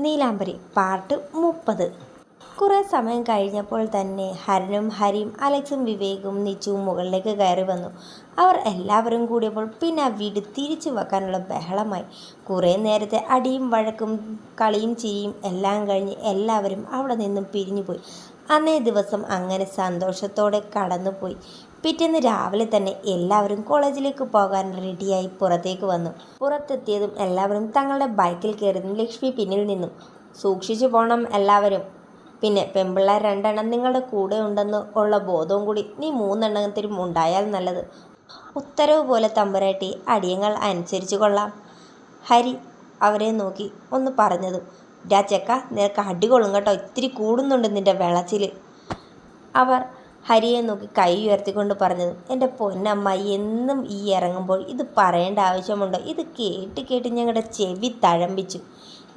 നീലാംബരി part മുപ്പത്. കുറേ സമയം കഴിഞ്ഞപ്പോൾ തന്നെ ഹരനും ഹരിയും അലക്സും വിവേകും നിച്ചുവും മുകളിലേക്ക് കയറി വന്നു. അവർ എല്ലാവരും കൂടിയപ്പോൾ പിന്നെ ആ വീട് തിരിച്ചു വെക്കാനുള്ള ബഹളമായി. കുറേ നേരത്തെ അടിയും വഴക്കും കളിയും ചിരിയും എല്ലാം കഴിഞ്ഞ് എല്ലാവരും അവിടെ നിന്നും പിരിഞ്ഞുപോയി. അന്നേ ദിവസം അങ്ങനെ സന്തോഷത്തോടെ കടന്നുപോയി. പിറ്റേന്ന് രാവിലെ തന്നെ എല്ലാവരും കോളേജിലേക്ക് പോകാൻ റെഡിയായി പുറത്തേക്ക് വന്നു. പുറത്തെത്തിയതും എല്ലാവരും തങ്ങളുടെ ബൈക്കിൽ കയറിയതും ലക്ഷ്മി പിന്നിൽ നിന്നും. സൂക്ഷിച്ചു പോകണം എല്ലാവരും. പിന്നെ പെമ്പിള്ളേർ രണ്ടെണ്ണം നിങ്ങളുടെ കൂടെ ഉണ്ടെന്ന് ഉള്ള ബോധവും കൂടി നീ മൂന്നെണ്ണത്തിനും ഉണ്ടായാൽ നല്ലത്. ഉത്തരവ് പോലെ തമ്പുരാട്ടി അടിയങ്ങൾ അനുസരിച്ചു കൊള്ളാം. ഹരി അവരെ നോക്കി ഒന്ന് പറഞ്ഞതും ഡാ ചെക്ക നിനക്ക് അടികൊള്ളും കേട്ടോ ഇത്തിരി കൂടുന്നുണ്ട് നിന്റെ വിളച്ചിൽ അവർ ഹരിയെ നോക്കി കൈ ഉയർത്തിക്കൊണ്ട് പറഞ്ഞത് എന്റെ പൊന്നമ്മ എന്നും ഈ ഇറങ്ങുമ്പോൾ ഇത് പറയേണ്ട ആവശ്യമുണ്ടോ? ഇത് കേട്ട് കേട്ട് ഞങ്ങളുടെ ചെവി തഴമ്പിച്ചു.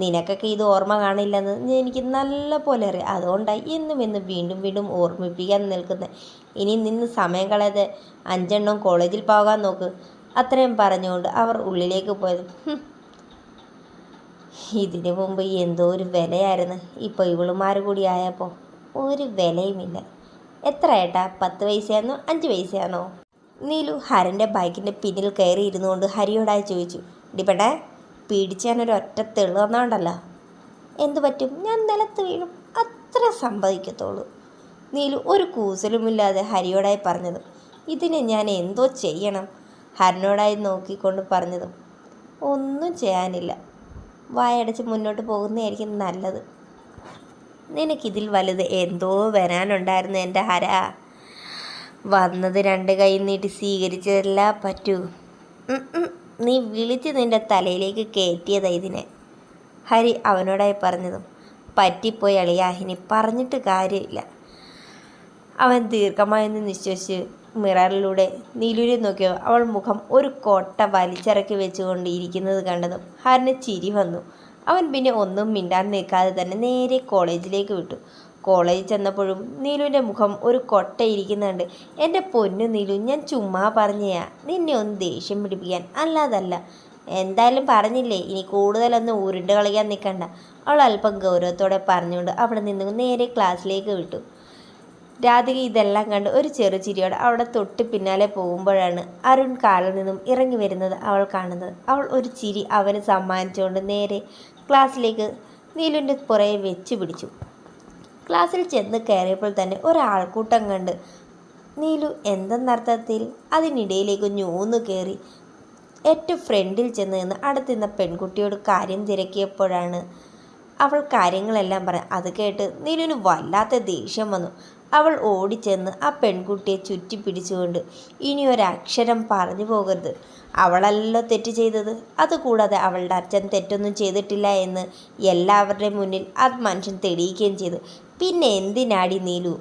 നിനക്കൊക്കെ ഇത് ഓർമ്മ കാണില്ലെന്ന് എനിക്ക് നല്ല പോലെ അറിയാം. അതുകൊണ്ടാണ് എന്നും എന്നും വീണ്ടും വീണ്ടും ഓർമ്മിപ്പിക്കാൻ നിൽക്കുന്നത് ഇനി നിന്ന് സമയം കളയാതെ അഞ്ചെണ്ണം കോളേജിൽ പോകാൻ നോക്ക്. അത്രയും പറഞ്ഞുകൊണ്ട് അവർ ഉള്ളിലേക്ക് പോയത്. ഇതിനു മുമ്പ് എന്തോ ഒരു വിലയായിരുന്നു. ഇപ്പോൾ ഇവളുമാർ കൂടി ആയപ്പോൾ ഒരു വിലയുമില്ല. എത്ര ഏട്ടാ? പത്ത് പൈസയാണോ അഞ്ച് പൈസയാണോ നീലു ഹരന്റെ ബൈക്കിന്റെ പിന്നിൽ കയറി ഇരുന്നുകൊണ്ട് ഹരിയോടായി ചോദിച്ചു. ഡിപ്പട്ടെ പിടിച്ചാനൊരു ഒറ്റ തെളു വന്നോണ്ടല്ലോ എന്തു പറ്റും? ഞാൻ നിലത്ത് വീഴും. അത്ര സംഭവിക്കത്തുള്ളൂ നീലു ഒരു കൂസലുമില്ലാതെ ഹരിയോടായി പറഞ്ഞതും ഇതിന് ഞാൻ എന്തോ ചെയ്യണം? ഹരനോടായി നോക്കിക്കൊണ്ട് പറഞ്ഞതും ഒന്നും ചെയ്യാനില്ല. വായടച്ച് മുന്നോട്ട് പോകുന്നതായിരിക്കും നല്ലത്. നിനക്കിതിൽ വലുത് എന്തോ വരാനുണ്ടായിരുന്നു എന്റെ ഹര. വന്നത് രണ്ട് കൈ നീട്ടി സ്വീകരിച്ചതല്ല പറ്റൂ. നീ വിളിച്ച് നിന്റെ തലയിലേക്ക് കയറ്റിയതാ ഇതിനെ. ഹരി അവനോടായി പറഞ്ഞതും പറ്റിപ്പോയി അളിയാ ഇനി പറഞ്ഞിട്ട് കാര്യമില്ല. അവൻ ദീർഘമായൊന്ന് നിശ്വസിച്ച് മിററിലൂടെ നീലൂരി നോക്കിയോ അവൾ മുഖം ഒരു കോട്ട വലിച്ചിറക്കി വെച്ചുകൊണ്ട് ഇരിക്കുന്നത് കണ്ടതും ഹരിന് ചിരി വന്നു. അവൻ പിന്നെ ഒന്നും മിണ്ടാൻ നിൽക്കാതെ തന്നെ നേരെ കോളേജിലേക്ക് വിട്ടു. കോളേജിൽ ചെന്നപ്പോഴും നീലുവിന്റെ മുഖം ഒരു കൊട്ട ഇരിക്കുന്നുണ്ട് എന്റെ പൊന്നു നീലു ഞാൻ ചുമ്മാ പറഞ്ഞയാ. നിന്നെ ഒന്ന് ദേഷ്യം പിടിപ്പിക്കാൻ അല്ലാതല്ല. എന്തായാലും പറഞ്ഞില്ലേ ഇനി കൂടുതലൊന്നും ഉരുണ്ട് കളിക്കാൻ നിൽക്കണ്ട. അവൾ അല്പം ഗൗരവത്തോടെ പറഞ്ഞുകൊണ്ട് അവിടെ നിന്ന് നേരെ ക്ലാസ്സിലേക്ക് വിട്ടു. രാധിക ഇതെല്ലാം കണ്ട് ഒരു ചെറു ചിരിയോടെ അവിടെ തൊട്ട് പിന്നാലെ പോകുമ്പോഴാണ് അരുൺ കാലിൽ നിന്നും ഇറങ്ങി വരുന്നത് അവൾ കാണുന്നത്. അവൾ ഒരു ചിരി അവന് സമ്മാനിച്ചുകൊണ്ട് നേരെ ക്ലാസ്സിലേക്ക് നീലുവിന്റെ പുറകെ വെച്ച് പിടിച്ചു. ക്ലാസ്സിൽ ചെന്ന് കയറിയപ്പോൾ തന്നെ ഒരാൾക്കൂട്ടം കണ്ട് നീലു എന്തെന്നർത്ഥത്തിൽ അതിനിടയിലേക്ക് ഞൂന്ന് കയറി ഏറ്റവും ഫ്രണ്ടിൽ ചെന്ന് നിന്ന് അടുത്തുനിന്ന പെൺകുട്ടിയോട് കാര്യം തിരക്കിയപ്പോഴാണ് അവൾ കാര്യങ്ങളെല്ലാം പറയാം അത് കേട്ട് നീലുവിന് വല്ലാത്ത ദേഷ്യം വന്നു. അവൾ ഓടിച്ചെന്ന് ആ പെൺകുട്ടിയെ ചുറ്റി പിടിച്ചുകൊണ്ട് ഇനി ഒരക്ഷരം പറഞ്ഞു പോകരുത്. അവളല്ലോ തെറ്റ് ചെയ്തത്. അതുകൂടാതെ അവളുടെ അച്ഛൻ തെറ്റൊന്നും ചെയ്തിട്ടില്ല എന്ന് എല്ലാവരുടെ മുന്നിൽ ആ മനുഷ്യൻ തെളിയിക്കുകയും ചെയ്തു. പിന്നെ എന്തിനാടി നീലു?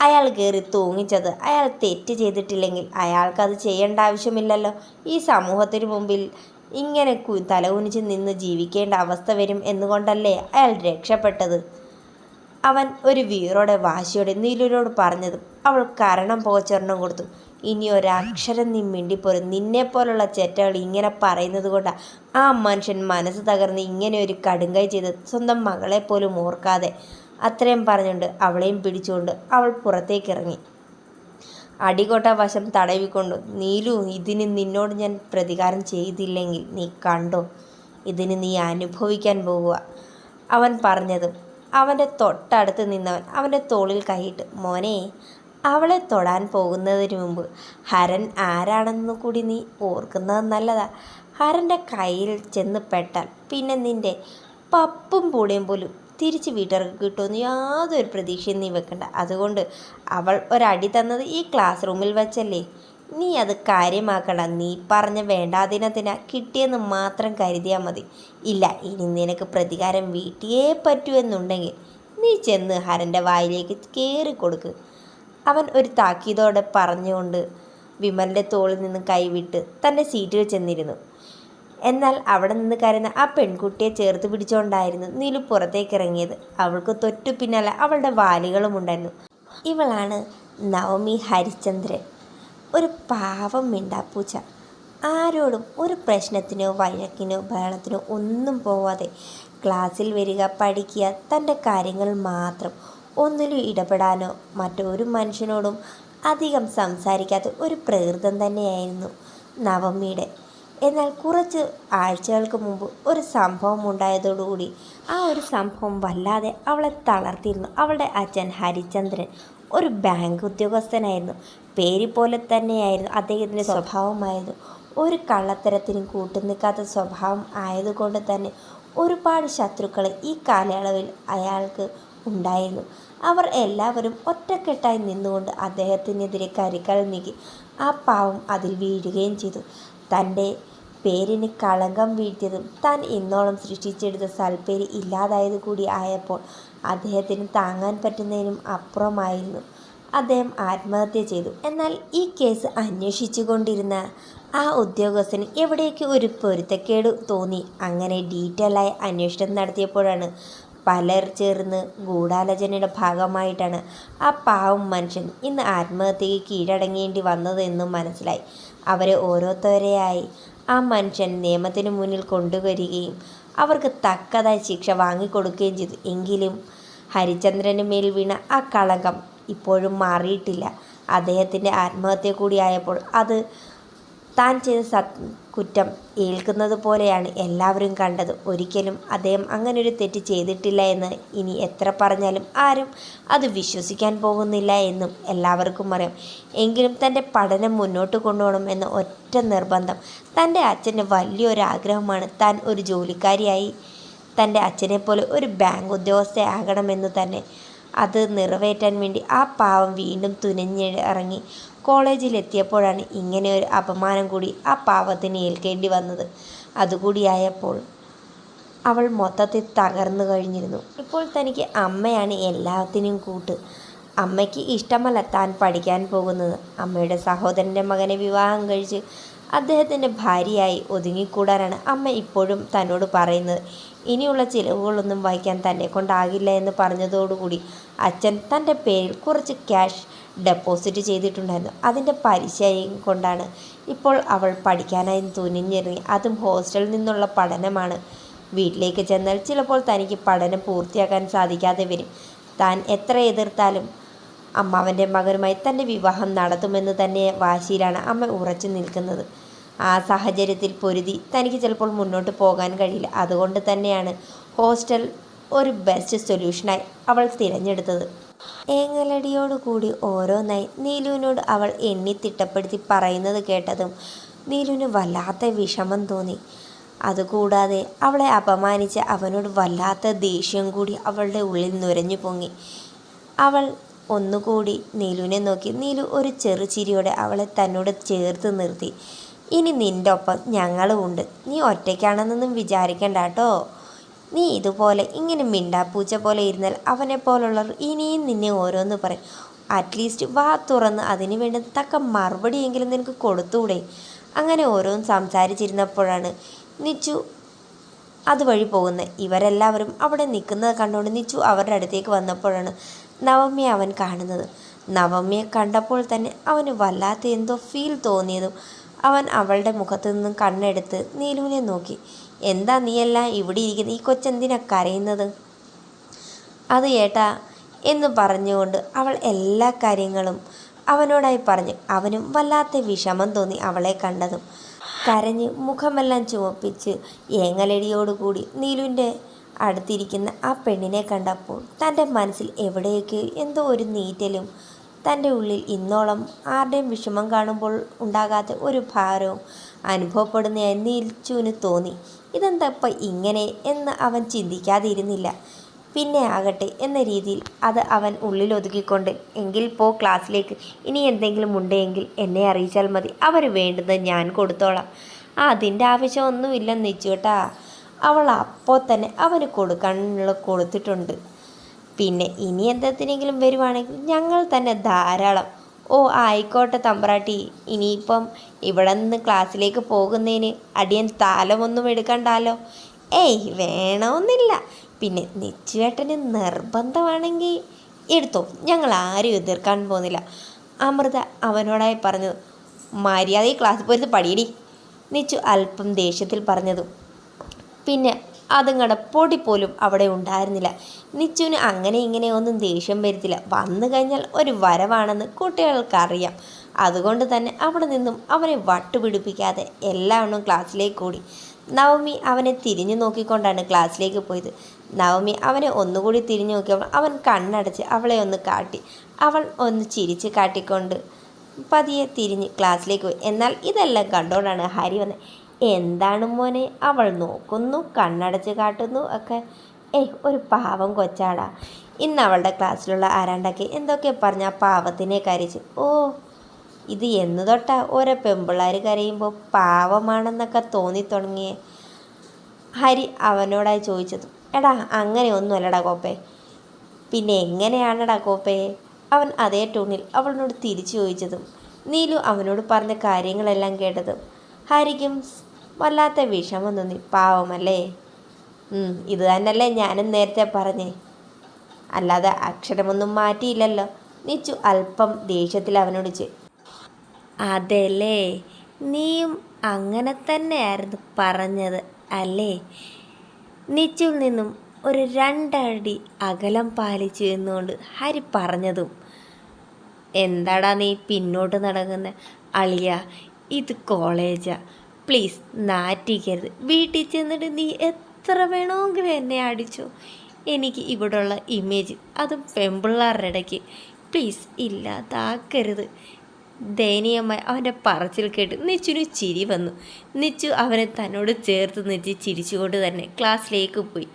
അയാൾ കയറി തൂങ്ങിച്ചത്. അയാൾ തെറ്റ് ചെയ്തിട്ടില്ലെങ്കിൽ അയാൾക്കത് ചെയ്യേണ്ട ആവശ്യമില്ലല്ലോ. ഈ സമൂഹത്തിന് മുമ്പിൽ ഇങ്ങനെ തലകുനിച്ച് നിന്ന് ജീവിക്കേണ്ട അവസ്ഥ വരും എന്നുകൊണ്ടല്ലേ അയാൾ രക്ഷപ്പെട്ടത്? അവൻ ഒരു വീറോടെ വാശിയോടെ നീലുവിനോട് പറഞ്ഞതും അവൾ കരണം പോച്ചൊരെണ്ണം കൊടുത്തു. ഇനി ഒരക്ഷരം നീ മിണ്ടിപ്പോരും. നിന്നെപ്പോലുള്ള ചെറ്റകൾ ഇങ്ങനെ പറയുന്നത് കൊണ്ടാണ് ആ മനുഷ്യൻ മനസ്സ് തകർന്ന് ഇങ്ങനെ ഒരു കടുങ്കൈ ചെയ്ത് സ്വന്തം മകളെ പോലും ഓർക്കാതെ അത്രയും പറഞ്ഞുകൊണ്ട് അവളെയും പിടിച്ചുകൊണ്ട് അവൾ പുറത്തേക്ക് ഇറങ്ങി അടികൊട്ട വശം തടവിക്കൊണ്ടു നീലു ഇതിന് നിന്നോട് ഞാൻ പ്രതികാരം ചെയ്തില്ലെങ്കിൽ നീ കണ്ടോ? ഇതിന് നീ അനുഭവിക്കാൻ പോവുക. അവൻ പറഞ്ഞതും അവന്റെ തൊട്ടടുത്ത് നിന്നവൻ അവന്റെ തോളിൽ കൈയിട്ട് മോനെ അവളെ തൊടാൻ പോകുന്നതിന് മുമ്പ് ഹരൻ ആരാണെന്ന് കൂടി നീ ഓർക്കുന്നത് നല്ലതാ. ഹരന്റെ കയ്യിൽ ചെന്ന് പെട്ടാൽ പിന്നെ നിന്റെ പപ്പും പൂടയും പോലും തിരിച്ച് വീട്ടുകാർക്ക് കിട്ടുമെന്ന് യാതൊരു പ്രതീക്ഷയും നീ വെക്കണ്ട. അതുകൊണ്ട് അവൾ ഒരടി തന്നത് ഈ ക്ലാസ് റൂമിൽ വെച്ചല്ലേ? നീ അത് കാര്യമാക്കണ്ട. നീ പറഞ്ഞ വേണ്ടാതിനത്തിന കിട്ടിയെന്ന് മാത്രം കരുതിയാൽ മതി. ഇല്ല ഇനി നിനക്ക് പ്രതികാരം വീട്ടിയേ പറ്റൂ എന്നുണ്ടെങ്കിൽ നീ ചെന്ന് ഹരന്റെ വായിലേക്ക് കയറി കൊടുക്ക്. അവൻ ഒരു താക്കീതോടെ പറഞ്ഞുകൊണ്ട് വിമലിന്റെ തോളിൽ നിന്ന് കൈവിട്ട് തന്റെ സീറ്റിൽ ചെന്നിരുന്നു. എന്നാൽ അവിടെ നിന്ന് കരയുന്ന ആ പെൺകുട്ടിയെ ചേർത്ത് പിടിച്ചുകൊണ്ടായിരുന്നു നീലു പുറത്തേക്ക് ഇറങ്ങിയത്. അവൾക്ക് തൊറ്റു പിന്നാലെ അവളുടെ വാലികളും ഉണ്ടായിരുന്നു ഇവളാണ് നവമി ഹരിചന്ദ്രൻ. ഒരു പാവം മിണ്ടാപ്പൂച്ച ആരോടും ഒരു പ്രശ്നത്തിനോ വഴക്കിനോ ബഹളത്തിനോ ഒന്നും പോവാതെ ക്ലാസ്സിൽ വരിക പഠിക്കുക തന്റെ കാര്യങ്ങൾ മാത്രം ഒന്നിലും ഇടപെടാനോ മറ്റൊരു മനുഷ്യനോടും അധികം സംസാരിക്കാത്ത ഒരു പ്രകൃതം തന്നെയായിരുന്നു നവമിയുടെ. എന്നാൽ കുറച്ച് ആഴ്ചകൾക്ക് മുമ്പ് ഒരു സംഭവം ഉണ്ടായതോടുകൂടി ആ ഒരു സംഭവം വല്ലാതെ അവളെ തളർത്തിയിരുന്നു. അവളുടെ അച്ഛൻ ഹരിചന്ദ്രൻ ഒരു ബാങ്ക് ഉദ്യോഗസ്ഥനായിരുന്നു. പേര് പോലെ തന്നെയായിരുന്നു അദ്ദേഹത്തിന്റെ സ്വഭാവമായിരുന്നു. ഒരു കള്ളത്തരത്തിനും കൂട്ടുനിൽക്കാത്ത സ്വഭാവം ആയതുകൊണ്ട് തന്നെ ഒരുപാട് ശത്രുക്കൾ ഈ കാലയളവിൽ അയാൾക്ക് ഉണ്ടായിരുന്നു. അവർ എല്ലാവരും ഒറ്റക്കെട്ടായി നിന്നുകൊണ്ട് അദ്ദേഹത്തിനെതിരെ കരികൾ നീക്കി. ആ പാവം അതിൽ വീഴുകയും ചെയ്തു. തന്റെ പേരിന് കളങ്കം വീഴ്ത്തിയതും താൻ ഇന്നോളം സൃഷ്ടിച്ചെടുത്ത സൽപ്പേര് ഇല്ലാതായത് കൂടി ആയപ്പോൾ അദ്ദേഹത്തിന് താങ്ങാൻ പറ്റുന്നതിനും അപ്പുറമായിരുന്നു. അദ്ദേഹം ആത്മഹത്യ ചെയ്തു. എന്നാൽ ഈ കേസ് അന്വേഷിച്ചു കൊണ്ടിരുന്ന ആ ഉദ്യോഗസ്ഥന് എവിടേക്ക് ഒരു പൊരുത്തക്കേട് തോന്നി? അങ്ങനെ ഡീറ്റെയിൽ ആയി അന്വേഷണം നടത്തിയപ്പോഴാണ് പലർ ചേർന്ന് ഗൂഢാലോചനയുടെ ഭാഗമായിട്ടാണ് ആ പാവം മനുഷ്യൻ ഇന്ന് ആത്മഹത്യയ്ക്ക് കീഴടങ്ങേണ്ടി വന്നതെന്നും മനസ്സിലായി. അവരെ ഓരോരുത്തരെയായി ആ മനുഷ്യൻ നിയമത്തിന് മുന്നിൽ കൊണ്ടുവരികയും അവർക്ക് തക്കതായ ശിക്ഷ വാങ്ങിക്കൊടുക്കുകയും ചെയ്തു. എങ്കിലും ഹരിചന്ദ്രന് മേൽ വീണ ആ കളങ്കം ഇപ്പോഴും മാറിയിട്ടില്ല. അദ്ദേഹത്തിന്റെ ആത്മഹത്യ കൂടിയായപ്പോൾ അത് താൻ ചെയ്ത സത് കുറ്റം ഏൽക്കുന്നത് പോലെയാണ് എല്ലാവരും കണ്ടത്. ഒരിക്കലും അദ്ദേഹം അങ്ങനൊരു തെറ്റ് ചെയ്തിട്ടില്ല എന്ന് ഇനി എത്ര പറഞ്ഞാലും ആരും അത് വിശ്വസിക്കാൻ പോകുന്നില്ല എന്നും എല്ലാവർക്കും അറിയാം. എങ്കിലും തന്റെ പഠനം മുന്നോട്ട് കൊണ്ടുപോകണം എന്ന ഒറ്റ നിർബന്ധം തന്റെ അച്ഛന്റെ വലിയൊരാഗ്രഹമാണ് താൻ ഒരു ജോലിക്കാരിയായി തന്റെ അച്ഛനെപ്പോലെ ഒരു ബാങ്ക് ഉദ്യോഗസ്ഥയാകണമെന്ന് തന്നെ അത് നിറവേറ്റാൻ വേണ്ടി ആ പാവം വീണ്ടും തുനിഞ്ഞിറങ്ങി കോളേജിലെത്തിയപ്പോഴാണ് ഇങ്ങനെ ഒരു അപമാനം കൂടി ആ പാവത്തിന് ഏൽക്കേണ്ടി വന്നത്. അതുകൂടിയായപ്പോൾ അവൾ മൊത്തത്തിൽ തകർന്നു കഴിഞ്ഞിരുന്നു. ഇപ്പോൾ തനിക്ക് അമ്മയാണ് എല്ലാത്തിനും കൂട്ട്. അമ്മയ്ക്ക് ഇഷ്ടമല്ല താൻ പഠിക്കാൻ പോകുന്നത്. അമ്മയുടെ സഹോദരന്റെ മകനെ വിവാഹം കഴിച്ച് അദ്ദേഹത്തിന്റെ ഭാര്യയായി ഒതുങ്ങിക്കൂടാനാണ് അമ്മ ഇപ്പോഴും തന്നോട് പറയുന്നത്. ഇനിയുള്ള ചിലവുകളൊന്നും വഹിക്കാൻ തന്നെ കൊണ്ടാകില്ല എന്ന് പറഞ്ഞതോടുകൂടി അച്ഛൻ തന്റെ പേരിൽ കുറച്ച് ക്യാഷ് ഡെപ്പോസിറ്റ് ചെയ്തിട്ടുണ്ടായിരുന്നു. അതിന്റെ പലിശയും കൊണ്ടാണ് ഇപ്പോൾ അവൾ പഠിക്കാനായി തുനിഞ്ഞിറങ്ങി. അതും ഹോസ്റ്റലിൽ നിന്നുള്ള പഠനമാണ്. വീട്ടിലേക്ക് ചെന്നാൽ ചിലപ്പോൾ തനിക്ക് പഠനം പൂർത്തിയാക്കാൻ സാധിക്കാതെ വരും. താൻ എത്ര എതിർത്താലും അമ്മാവന്റെ മകനുമായി തന്റെ വിവാഹം നടത്തുമെന്ന് തന്നെ വാശിയിലാണ് അമ്മ ഉറച്ചു നിൽക്കുന്നത്. ആ സാഹചര്യത്തിൽ പൊരുതി തനിക്ക് ചിലപ്പോൾ മുന്നോട്ട് പോകാൻ കഴിയില്ല. അതുകൊണ്ട് തന്നെയാണ് ഹോസ്റ്റൽ ഒരു ബെസ്റ്റ് സൊല്യൂഷനായി അവൾ തിരഞ്ഞെടുത്തത്. ഏങ്ങലടിയോടുകൂടി ഓരോന്നായി നീലുവിനോട് അവൾ എണ്ണി തിട്ടപ്പെടുത്തി പറയുന്നത് കേട്ടതും നീലുവിന് വല്ലാത്ത വിഷമം തോന്നി. അതുകൂടാതെ അവളെ അപമാനിച്ച അവനോട് വല്ലാത്ത ദേഷ്യം കൂടി അവളുടെ ഉള്ളിൽ നുരഞ്ഞു പൊങ്ങി. അവൾ ഒന്നുകൂടി നീലുവിനെ നോക്കി. നീലു ഒരു ചെറു ചിരിയോടെ അവളെ തന്നോട് ചേർത്ത് നിർത്തി. ഇനി നിന്റെ ഒപ്പം ഞങ്ങളും ഉണ്ട്. നീ ഒറ്റയ്ക്കാണെന്നൊന്നും വിചാരിക്കണ്ട കേട്ടോ. നീ ഇതുപോലെ ഇങ്ങനെ മിണ്ടാപ്പൂച്ച പോലെ ഇരുന്നാൽ അവനെ പോലുള്ളവർ ഇനിയും നിന്നെ ഓരോന്ന് പറയും. അറ്റ്ലീസ്റ്റ് വാ തുറന്ന് അതിന് വേണ്ടി തക്ക മറുപടിയെങ്കിലും നിനക്ക് കൊടുത്തൂടെ അങ്ങനെ ഓരോന്ന് സംസാരിച്ചിരുന്നപ്പോഴാണ് നിച്ചു അതുവഴി പോകുന്നത്. ഇവരെല്ലാവരും അവിടെ നിൽക്കുന്നത് കണ്ടുകൊണ്ട് നിച്ചു അവരുടെ അടുത്തേക്ക് വന്നപ്പോഴാണ് നവമ്യ അവൻ കാണുന്നത്. നവമ്യെ കണ്ടപ്പോൾ തന്നെ അവന് വല്ലാത്ത എന്തോ ഫീൽ തോന്നിയതും അവൻ അവളുടെ മുഖത്തു നിന്നും കണ്ണെടുത്ത് നീലുവിനെ നോക്കി. എന്താ നീയെല്ലാം ഇവിടെ ഇരിക്കുന്നത് ഈ കൊച്ചെന്തിനാ കരയുന്നത്? അത് ഏട്ടാ എന്ന് പറഞ്ഞുകൊണ്ട് അവൾ എല്ലാ കാര്യങ്ങളും അവനോടായി പറഞ്ഞു. അവനും വല്ലാത്ത വിഷമം തോന്നി അവളെ കണ്ടതും. കരഞ്ഞ് മുഖമെല്ലാം ചുവപ്പിച്ച് ഏങ്ങലടിയോടുകൂടി നീലുവിന്റെ അടുത്തിരിക്കുന്ന ആ പെണ്ണിനെ കണ്ടപ്പോൾ തന്റെ മനസ്സിൽ എവിടെയൊക്കെ എന്തോ ഒരു നീറ്റലും തന്റെ ഉള്ളിൽ ഇന്നോളം ആരുടെയും വിഷമം കാണുമ്പോൾ ഉണ്ടാകാത്ത ഒരു ഭാരവും അനുഭവപ്പെടുന്ന നീൽച്ചുവിന് തോന്നി. ഇതെന്താ ഇപ്പം ഇങ്ങനെ എന്ന് അവൻ ചിന്തിക്കാതിരുന്നില്ല. പിന്നെ ആകട്ടെ എന്ന രീതിയിൽ അത് അവൻ ഉള്ളിൽ ഒതുക്കിക്കൊണ്ട് എങ്കിൽ പോ ക്ലാസ്സിലേക്ക്. ഇനി എന്തെങ്കിലും ഉണ്ടെങ്കിൽ എന്നെ അറിയിച്ചാൽ മതി. അവർ വേണ്ടുന്നത് ഞാൻ കൊടുത്തോളാം. അതിന്റെ ആവശ്യമൊന്നുമില്ലെന്ന് വെച്ചുകേട്ടാ അവൾ അപ്പോൾ തന്നെ അവന് കൊടുക്കാനുള്ള കൊടുത്തിട്ടുണ്ട്. പിന്നെ ഇനി എന്തെങ്കിലും വരുവാണെങ്കിൽ ഞങ്ങൾ തന്നെ ധാരാളം. ഓ ആയിക്കോട്ടെ തമ്പ്രാട്ടി. ഇനിയിപ്പം ഇവിടെ നിന്ന് ക്ലാസ്സിലേക്ക് പോകുന്നതിന് അടിയൻ താലമൊന്നും എടുക്കണ്ടല്ലോ ഏയ് വേണമെന്നില്ല. പിന്നെ നെച്ചുവേട്ടന് നിർബന്ധമാണെങ്കിൽ എടുത്തോ. ഞങ്ങൾ ആരും എതിർക്കാൻ പോകുന്നില്ല. അമൃത അവനോടായി പറഞ്ഞു മര്യാദ ക്ലാസ്സിൽ പോയിരുന്ന് പടിയടി നിച്ചു അല്പം ദേഷ്യത്തിൽ പറഞ്ഞതും. പിന്നെ അതുങ്ങടെ പൊടി പോലും അവിടെ ഉണ്ടായിരുന്നില്ല. നിച്ചുവിന് അങ്ങനെ ഇങ്ങനെ ഒന്നും ദേഷ്യം വരുത്തില്ല. വന്നു കഴിഞ്ഞാൽ ഒരു വരവാണെന്ന് കുട്ടികൾക്കറിയാം. അതുകൊണ്ട് തന്നെ അവിടെ നിന്നും അവനെ വട്ടുപിടിപ്പിക്കാതെ എല്ലാവണ്ണും ക്ലാസ്സിലേക്ക് കൂടി നവമി അവനെ തിരിഞ്ഞു നോക്കിക്കൊണ്ടാണ് ക്ലാസ്സിലേക്ക് പോയത്. നവമി അവനെ ഒന്നുകൂടി തിരിഞ്ഞു നോക്കിയപ്പോൾ അവൻ കണ്ണടച്ച് അവളെ ഒന്ന് കാട്ടി. അവൾ ഒന്ന് ചിരിച്ച് കാട്ടിക്കൊണ്ട് പതിയെ തിരിഞ്ഞ് ക്ലാസ്സിലേക്ക് പോയി. എന്നാൽ ഇതെല്ലാം കണ്ടുകൊണ്ടാണ് ഹരി വന്നത് എന്താണ് മോനെ? അവൾ നോക്കുന്നു കണ്ണടച്ച് കാട്ടുന്നു ഒക്കെ. ഏയ് ഒരു പാവം കൊച്ചാടാ. ഇന്ന് അവളുടെ ക്ലാസ്സിലുള്ള ആരാണ്ടൊക്കെ എന്തൊക്കെ പറഞ്ഞ ആ പാവത്തിനെ കരച്ച്. ഓ ഇത് എന്ന് തൊട്ടാ ഓരോ പെമ്പിള്ളാർ കരയുമ്പോൾ പാവമാണെന്നൊക്കെ തോന്നി തുടങ്ങിയേ ഹരി അവനോടായി ചോദിച്ചത് എടാ അങ്ങനെ ഒന്നുമല്ലടാ കോപ്പേ. പിന്നെ എങ്ങനെയാണടാ കോപ്പേ? അവൻ അതേ ടൂണിൽ അവളിനോട് തിരിച്ചു ചോദിച്ചതും നീലു അവനോട് പറഞ്ഞ കാര്യങ്ങളെല്ലാം കേട്ടതും ഹരിക്കും വല്ലാത്ത വിഷമം തോന്നി പാവമല്ലേ? ഇത് തന്നെയല്ലേ ഞാനും നേരത്തെ പറഞ്ഞേ. അല്ലാതെ അക്ഷരമൊന്നും മാറ്റിയില്ലല്ലോ. നിച്ചു അല്പം ദേഷ്യത്തിൽ അവനോട് ചോ അതല്ലേ നീയും അങ്ങനെ തന്നെയായിരുന്നു പറഞ്ഞത് അല്ലേ? നിച്ചുവിൽ നിന്നും ഒരു രണ്ടടി അകലം പാലിച്ചു എന്നുകൊണ്ട് ഹരി പറഞ്ഞതും. എന്താടാ നീ പിന്നോട്ട് നടക്കുന്ന? അളിയ ഇത് കോളേജാ. പ്ലീസ് നാറ്റിക്കരുത്. വീട്ടിൽ ചെന്നിട്ട് നീ എത്ര വേണമെങ്കിലും എന്നെ അടിച്ചു. എനിക്ക് ഇവിടെയുള്ള ഇമേജ് അതും പെമ്പിള്ളാരുടെ ഇടയ്ക്ക്. പ്ലീസ് ഇല്ലാതാക്കരുത്. ദയനീയമായി അവന്റെ പറച്ചിൽ കേട്ട് നിച്ചുന് ചിരി വന്നു. നിച്ചു അവനെ തന്നോട് ചേർത്ത് നിർത്തി ചിരിച്ചുകൊണ്ട് തന്നെ ക്ലാസ്സിലേക്ക് പോയി.